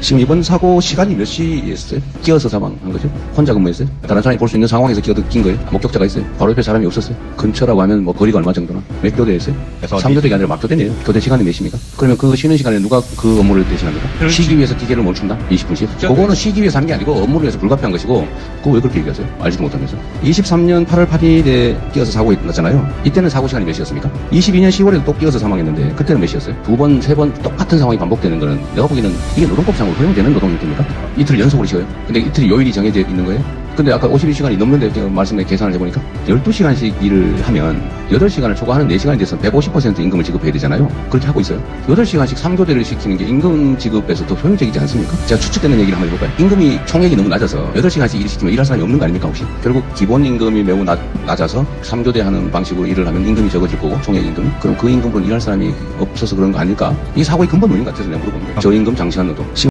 지금 이번 사고 시간이 몇 시였어요? 끼어서 사망한 거죠? 혼자 근무했어요? 다른 사람이 볼 수 있는 상황에서 끼어낀 거예요? 목격자가 있어요? 바로 옆에 사람이 없었어요? 근처라고 하면 뭐 거리가 얼마 정도나? 몇 교대였어요? 그래서 3교대가 아니라 막교대네요. 교대 시간이 몇 시입니까? 그러면 그 쉬는 시간에 누가 그 업무를 대신합니까? 그렇지. 쉬기 위해서 기계를 멈춘다? 20분씩? 그거는 쉬기 위해서 한 게 아니고 업무를 위해서 불가피한 것이고 그거 왜 그렇게 얘기하세요? 알지도 못하면서 23년 8월 8일에 끼어서 사고 났잖아요. 이때는 사고 시간이 몇 시였습니까? 22년 10월에도 또 끼어서 사망했는데 그때는 몇 시였어요? 두 번, 세 번 똑같은 상황이 반복되는 거는 내가 보기에는 이게 노동법 상 으로 허용되는 노동일입니까? 이틀 연속으로 쉬어요? 근데 이틀이 요일이 정해져 있는 거예요? 근데 아까 52시간이 넘는데 제가 말씀에 계산을 해보니까 12시간씩 일을 하면 8시간을 초과하는 4시간에 대해서 150% 임금을 지급해야 되잖아요. 그렇게 하고 있어요. 8시간씩 3교대를 시키는 게 임금 지급에서 더 효용적이지 않습니까? 제가 추측되는 얘기를 한번 해볼까요? 임금이 총액이 너무 낮아서 8시간씩 일을 시키면 일할 사람이 없는 거 아닙니까 혹시? 결국 기본 임금이 매우 낮, 낮아서 3교대 하는 방식으로 일을 하면 임금이 적어질 거고 총액 임금이 그럼 그 임금으로 일할 사람이 없어서 그런 거 아닐까? 이 사고의 근본 원인 같아서 내가 거예요. 저임금 장시간 노동.